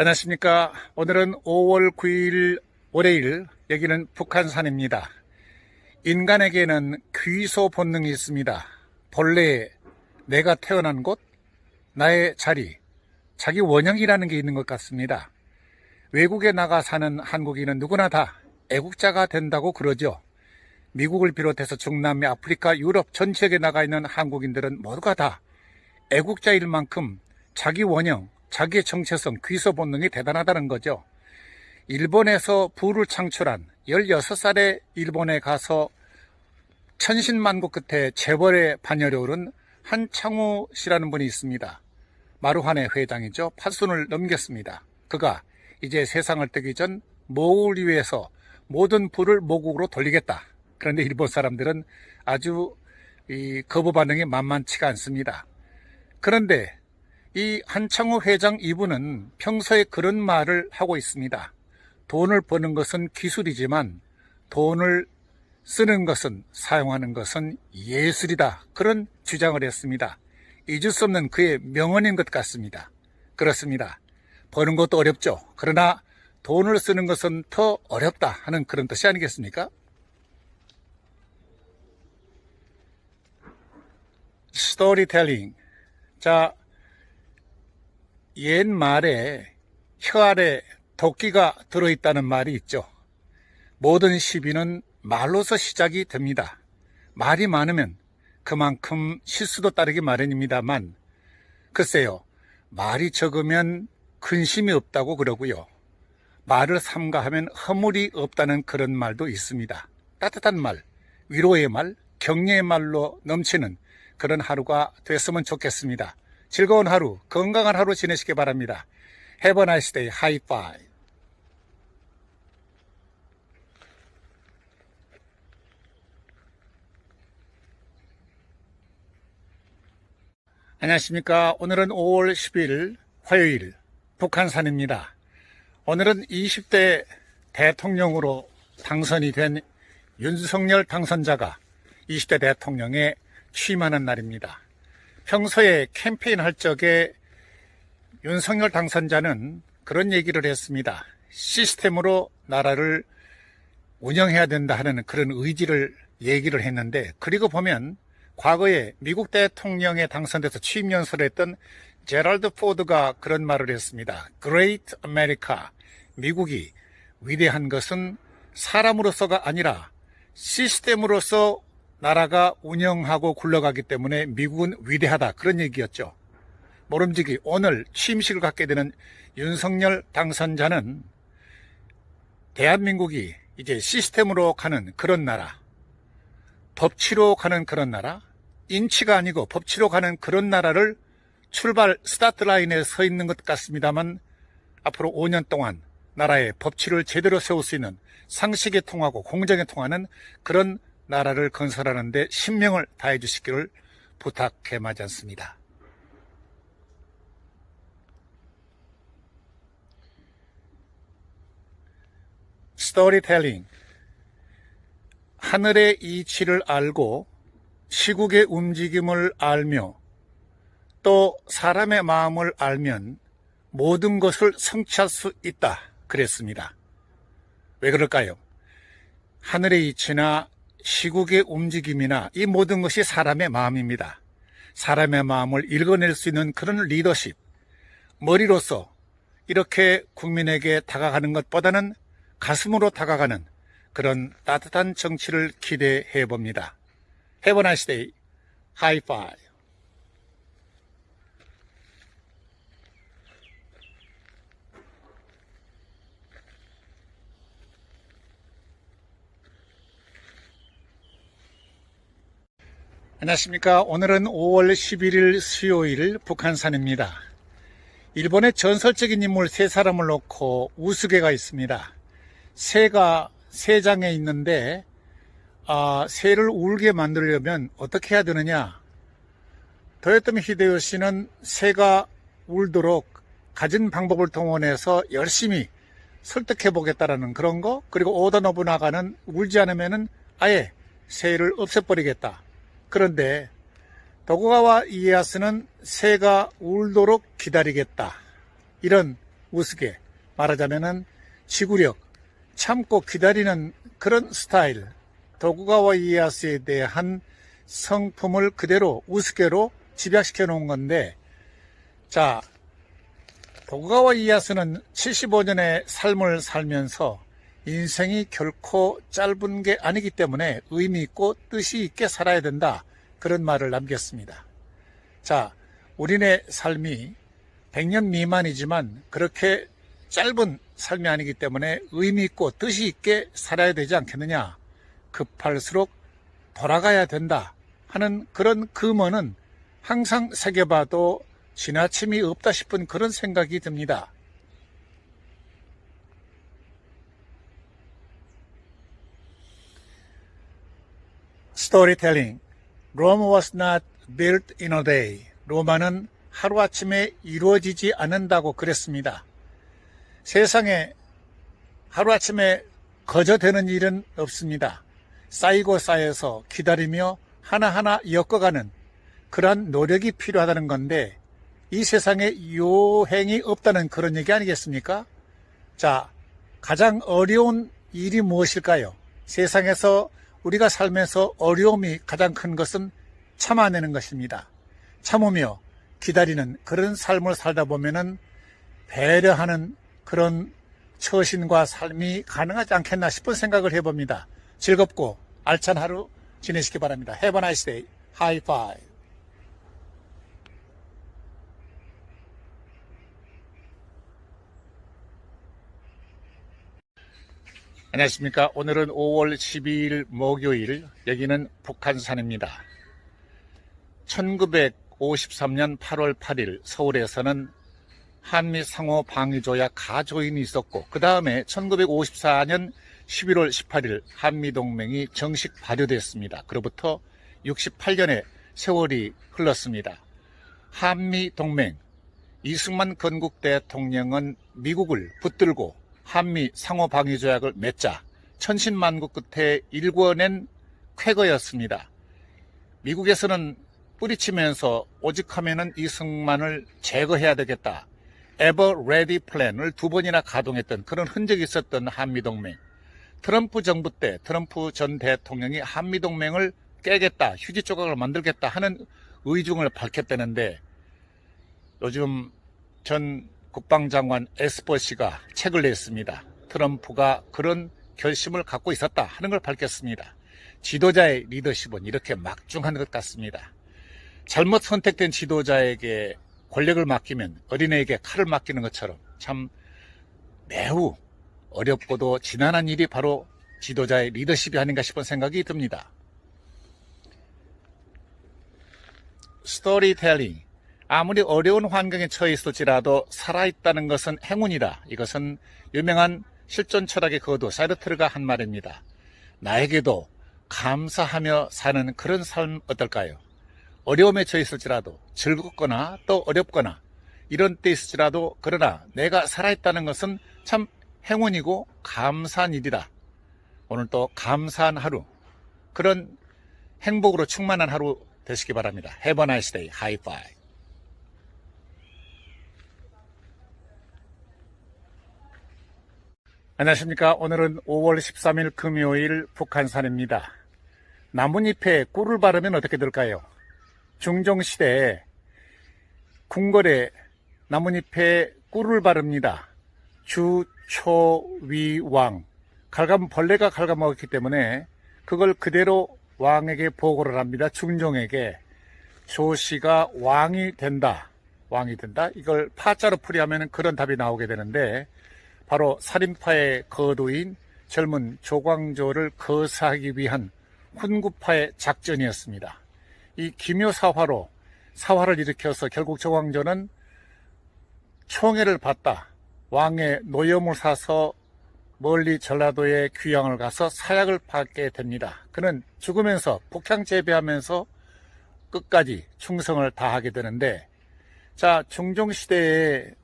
안녕하십니까. 오늘은 5월 9일 월요일 여기는 북한산입니다. 인간에게는 귀소 본능이 있습니다. 본래 내가 태어난 곳, 나의 자리, 자기 원형이라는 게 있는 것 같습니다. 외국에 나가 사는 한국인은 누구나 다 애국자가 된다고 그러죠. 미국을 비롯해서 중남미, 아프리카, 유럽 전 지역에 나가 있는 한국인들은 모두가 다 애국자일 만큼 자기 원형, 자기의 정체성, 귀소 본능이 대단하다는 거죠. 일본에서 부를 창출한 16살에 일본에 가서 천신만고 끝에 재벌의 반열에 오른 한창우 씨라는 분이 있습니다. 마루한의 회장이죠. 팔순을 넘겼습니다. 그가 이제 세상을 뜨기 전 모을 위해서 모든 부를 모국으로 돌리겠다. 그런데 일본 사람들은 아주 이 거부 반응이 만만치가 않습니다. 그런데 이 한창호 회장 이분은 평소에 그런 말을 하고 있습니다. 돈을 버는 것은 기술이지만 돈을 쓰는 것은 사용하는 것은 예술이다. 그런 주장을 했습니다. 잊을 수 없는 그의 명언인 것 같습니다. 그렇습니다. 버는 것도 어렵죠. 그러나 돈을 쓰는 것은 더 어렵다 하는 그런 뜻이 아니겠습니까? 스토리텔링. 자, 옛말에 혀 아래 도끼가 들어있다는 말이 있죠. 모든 시비는 말로서 시작이 됩니다. 말이 많으면 그만큼 실수도 따르기 마련입니다만, 글쎄요, 말이 적으면 근심이 없다고 그러고요. 말을 삼가하면 허물이 없다는 그런 말도 있습니다. 따뜻한 말, 위로의 말, 격려의 말로 넘치는 그런 하루가 됐으면 좋겠습니다. 즐거운 하루, 건강한 하루 지내시기 바랍니다. Have a nice day. Five. 안녕하십니까. 오늘은 5월 10일 화요일 북한산입니다. 오늘은 20대 대통령으로 당선이 된 윤석열 당선자가 20대 대통령에 취임하는 날입니다. 평소에 캠페인 할 적에 윤석열 당선자는 그런 얘기를 했습니다. 시스템으로 나라를 운영해야 된다 하는 그런 의지를 얘기를 했는데 그리고 보면 과거에 미국 대통령에 당선돼서 취임 연설을 했던 제랄드 포드가 그런 말을 했습니다. Great America. 미국이 위대한 것은 사람으로서가 아니라 시스템으로서 나라가 운영하고 굴러가기 때문에 미국은 위대하다. 그런 얘기였죠. 모름지기 오늘 취임식을 갖게 되는 윤석열 당선자는 대한민국이 이제 시스템으로 가는 그런 나라, 법치로 가는 그런 나라, 인치가 아니고 법치로 가는 그런 나라를 출발 스타트 라인에 서 있는 것 같습니다만 앞으로 5년 동안 나라의 법치를 제대로 세울 수 있는 상식에 통하고 공정에 통하는 그런 나라를 건설하는 데 신명을 다해 주시기를 부탁해 마지 않습니다. 스토리텔링 하늘의 이치를 알고 시국의 움직임을 알며 또 사람의 마음을 알면 모든 것을 성취할 수 있다. 그랬습니다. 왜 그럴까요? 하늘의 이치나 시국의 움직임이나 이 모든 것이 사람의 마음입니다. 사람의 마음을 읽어낼 수 있는 그런 리더십, 머리로서 이렇게 국민에게 다가가는 것보다는 가슴으로 다가가는 그런 따뜻한 정치를 기대해 봅니다. Day. High five. 안녕하십니까. 오늘은 5월 11일 수요일 북한산입니다. 일본의 전설적인 인물 세 사람을 놓고 우스개가 있습니다. 새가 세 장에 있는데 아, 새를 울게 만들려면 어떻게 해야 되느냐? 도요토미 히데요시는 새가 울도록 가진 방법을 동원해서 열심히 설득해 보겠다라는 그런 거 그리고 오다 노부나가는 울지 않으면은 아예 새를 없애버리겠다. 그런데 도쿠가와 이에야스는 새가 울도록 기다리겠다. 이런 우스개, 말하자면은 지구력, 참고 기다리는 그런 스타일, 도구가와 이에야스에 대한 성품을 그대로 우스개로 집약시켜 놓은 건데, 자, 도구가와 이에야스는 75년의 삶을 살면서 인생이 결코 짧은 게 아니기 때문에 의미 있고 뜻이 있게 살아야 된다. 그런 말을 남겼습니다. 자, 우리네 삶이 100년 미만이지만 그렇게 짧은 삶이 아니기 때문에 의미 있고 뜻이 있게 살아야 되지 않겠느냐. 급할수록 돌아가야 된다 하는 그런 금언은 항상 새겨봐도 지나침이 없다 싶은 그런 생각이 듭니다. Storytelling. Rome was not built in a day. 로마는 하루아침에 이루어지지 않는다고 그랬습니다. 세상에 하루아침에 거저 되는 일은 없습니다. 쌓이고 쌓여서 기다리며 하나하나 엮어가는 그러한 노력이 필요하다는 건데 이 세상에 요행이 없다는 그런 얘기 아니겠습니까? 자, 가장 어려운 일이 무엇일까요? 세상에서 우리가 살면서 어려움이 가장 큰 것은 참아내는 것입니다. 참으며 기다리는 그런 삶을 살다 보면은 배려하는 그런 처신과 삶이 가능하지 않겠나 싶은 생각을 해봅니다. 즐겁고 알찬 하루 지내시기 바랍니다. Have a nice day. Five. 안녕하십니까. 오늘은 5월 12일 목요일, 여기는 북한산입니다. 1953년 8월 8일 서울에서는 한미 상호 방위 조약 가조인이 있었고, 그 다음에 1954년 11월 18일 한미 동맹이 정식 발효됐습니다. 그로부터 68년의 세월이 흘렀습니다. 한미 동맹, 이승만 건국 대통령은 미국을 붙들고 한미 상호 방위 조약을 맺자 천신만고 끝에 일궈낸 쾌거였습니다. 미국에서는 뿌리치면서 오직하면은 이승만을 제거해야 되겠다. 에버 레디 플랜을 두 번이나 가동했던 그런 흔적이 있었던 한미동맹. 트럼프 정부 때 트럼프 전 대통령이 한미동맹을 깨겠다, 휴지 조각을 만들겠다 하는 의중을 밝혔다는데 요즘 전 국방장관 에스퍼 씨가 책을 냈습니다. 트럼프가 그런 결심을 갖고 있었다 하는 걸 밝혔습니다. 지도자의 리더십은 이렇게 막중한 것 같습니다. 잘못 선택된 지도자에게 권력을 맡기면 어린애에게 칼을 맡기는 것처럼 참 매우 어렵고도 지난한 일이 바로 지도자의 리더십이 아닌가 싶은 생각이 듭니다. 스토리텔링. 아무리 어려운 환경에 처해 있을지라도 살아있다는 것은 행운이다. 이것은 유명한 실존 철학의 거두 사르트르가 한 말입니다. 나에게도 감사하며 사는 그런 삶 어떨까요? 어려움에 처해 있을지라도 즐겁거나 또 어렵거나 이런 때 있을지라도 그러나 내가 살아있다는 것은 참 행운이고 감사한 일이다. 오늘 또 감사한 하루 그런 행복으로 충만한 하루 되시기 바랍니다. Have a nice day. High five. 안녕하십니까. 오늘은 5월 13일 금요일 북한산입니다. 나뭇잎에 꿀을 바르면 어떻게 될까요? 중종시대에 궁궐에 나뭇잎에 꿀을 바릅니다. 주, 초, 위, 왕. 갈감, 벌레가 갉아먹었기 때문에 그걸 그대로 왕에게 보고를 합니다. 중종에게. 조씨가 왕이 된다. 왕이 된다. 이걸 파자로 풀이하면 그런 답이 나오게 되는데 바로 살인파의 거도인 젊은 조광조를 거사하기 위한 훈구파의 작전이었습니다. 이 기묘사화로 사화를 일으켜서 결국 조광조는 총애를 받다 왕의 노염을 사서 멀리 전라도의 귀양을 가서 사약을 받게 됩니다. 그는 죽으면서 폭향 재배하면서 끝까지 충성을 다하게 되는데 자 중종시대에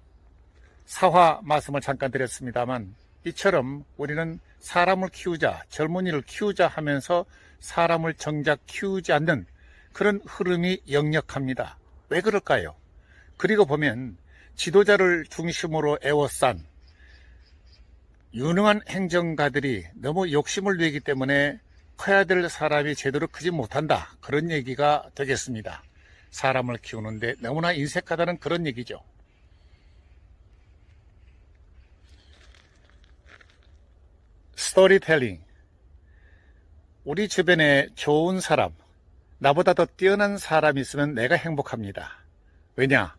사화 말씀을 잠깐 드렸습니다만 이처럼 우리는 사람을 키우자 젊은이를 키우자 하면서 사람을 정작 키우지 않는 그런 흐름이 역력합니다. 왜 그럴까요? 그리고 보면 지도자를 중심으로 에워싼 유능한 행정가들이 너무 욕심을 내기 때문에 커야 될 사람이 제대로 크지 못한다. 그런 얘기가 되겠습니다. 사람을 키우는데 너무나 인색하다는 그런 얘기죠. 스토리텔링. 우리 주변에 좋은 사람, 나보다 더 뛰어난 사람이 있으면 내가 행복합니다. 왜냐?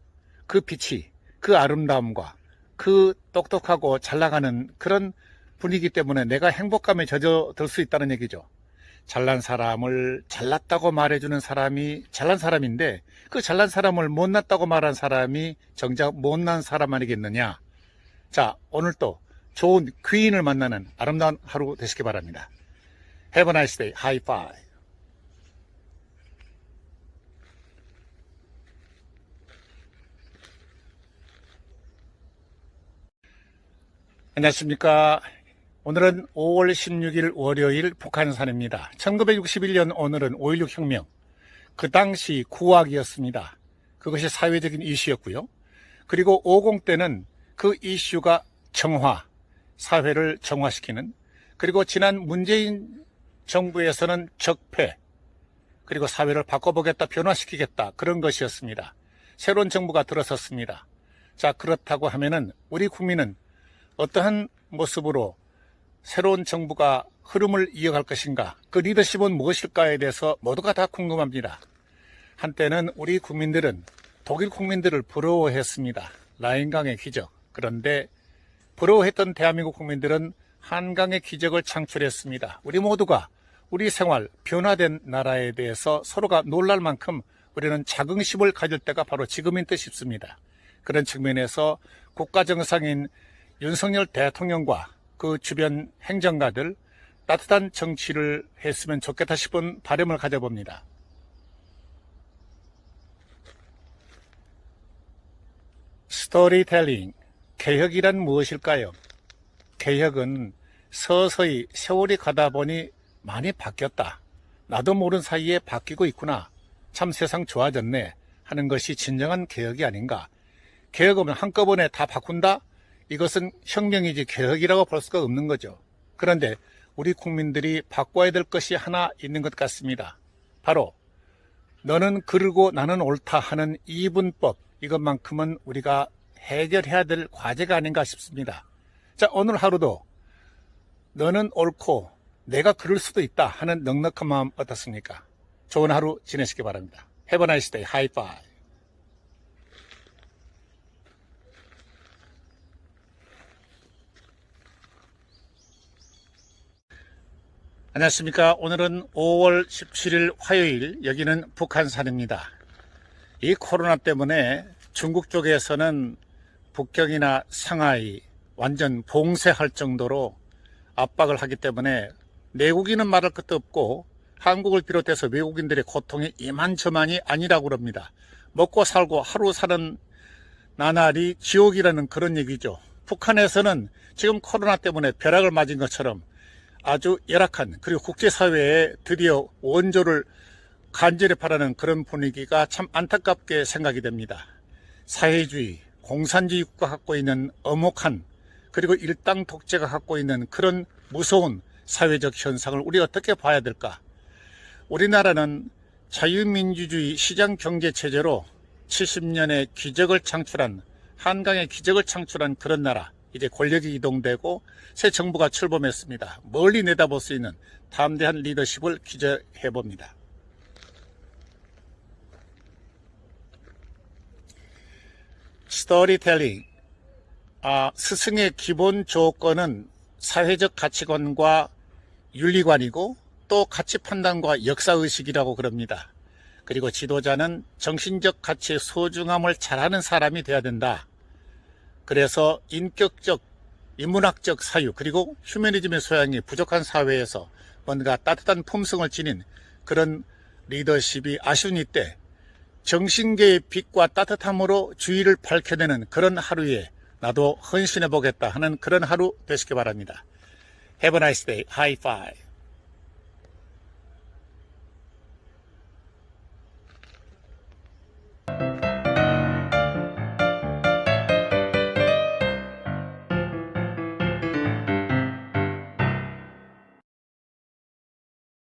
그 빛이, 그 아름다움과 그 똑똑하고 잘 나가는 그런 분위기 때문에 내가 행복감에 젖어들 수 있다는 얘기죠. 잘난 사람을 잘났다고 말해주는 사람이 잘난 사람인데 그 잘난 사람을 못났다고 말한 사람이 정작 못난 사람 아니겠느냐. 자, 오늘 또 좋은 귀인을 만나는 아름다운 하루 되시기 바랍니다. Have a nice day. High five. 안녕하십니까. 오늘은 5월 16일 월요일 북한산입니다. 1961년 오늘은 5.16 혁명. 그 당시 구악이었습니다. 그것이 사회적인 이슈였고요. 그리고 50 때는 그 이슈가 정화, 사회를 정화시키는 그리고 지난 문재인 정부에서는 적폐 그리고 사회를 바꿔보겠다 변화시키겠다 그런 것이었습니다. 새로운 정부가 들어섰습니다. 자 그렇다고 하면은 우리 국민은 어떠한 모습으로 새로운 정부가 흐름을 이어갈 것인가 그 리더십은 무엇일까에 대해서 모두가 다 궁금합니다. 한때는 우리 국민들은 독일 국민들을 부러워했습니다. 라인강의 기적. 그런데 부러워했던 대한민국 국민들은 한강의 기적을 창출했습니다. 우리 모두가 우리 생활, 변화된 나라에 대해서 서로가 놀랄 만큼 우리는 자긍심을 가질 때가 바로 지금인 듯 싶습니다. 그런 측면에서 국가정상인 윤석열 대통령과 그 주변 행정가들 따뜻한 정치를 했으면 좋겠다 싶은 바람을 가져봅니다. 스토리텔링, 개혁이란 무엇일까요? 개혁은 서서히 세월이 가다 보니 많이 바뀌었다. 나도 모르는 사이에 바뀌고 있구나. 참 세상 좋아졌네. 하는 것이 진정한 개혁이 아닌가. 개혁은 한꺼번에 다 바꾼다? 이것은 혁명이지 개혁이라고 볼 수가 없는 거죠. 그런데 우리 국민들이 바꿔야 될 것이 하나 있는 것 같습니다. 바로 너는 그르고 나는 옳다 하는 이분법 이것만큼은 우리가 해결해야 될 과제가 아닌가 싶습니다. 자 오늘 하루도 너는 옳고 내가 그럴 수도 있다 하는 넉넉한 마음 어떻습니까? 좋은 하루 지내시기 바랍니다. Nice day. High five. 안녕하십니까. 오늘은 5월 17일 화요일, 여기는 북한산입니다. 이 코로나 때문에 중국 쪽에서는 북경이나 상하이 완전 봉쇄할 정도로 압박을 하기 때문에 내국인은 말할 것도 없고 한국을 비롯해서 외국인들의 고통이 이만저만이 아니라고 그럽니다. 먹고 살고 하루 사는 나날이 지옥이라는 그런 얘기죠. 북한에서는 지금 코로나 때문에 벼락을 맞은 것처럼 아주 열악한 그리고 국제사회에 드디어 원조를 간절히 바라는 그런 분위기가 참 안타깝게 생각이 됩니다. 사회주의, 공산주의 국가 갖고 있는 엄혹한 그리고 일당 독재가 갖고 있는 그런 무서운 사회적 현상을 우리 어떻게 봐야 될까? 우리나라는 자유민주주의 시장 경제 체제로 70년의 기적을 창출한 한강의 기적을 창출한 그런 나라. 이제 권력이 이동되고 새 정부가 출범했습니다. 멀리 내다볼 수 있는 담대한 리더십을 기저해 봅니다. 스토리텔링. 아, 스승의 기본 조건은 사회적 가치관과 윤리관이고 또 가치 판단과 역사의식이라고 그럽니다. 그리고 지도자는 정신적 가치의 소중함을 잘하는 사람이 되어야 된다. 그래서 인격적, 인문학적 사유, 그리고 휴머니즘의 소양이 부족한 사회에서 뭔가 따뜻한 품성을 지닌 그런 리더십이 아쉬운 이때 정신계의 빛과 따뜻함으로 주의를 밝혀내는 그런 하루에 나도 헌신해 보겠다 하는 그런 하루 되시기 바랍니다. Have a nice day. High five.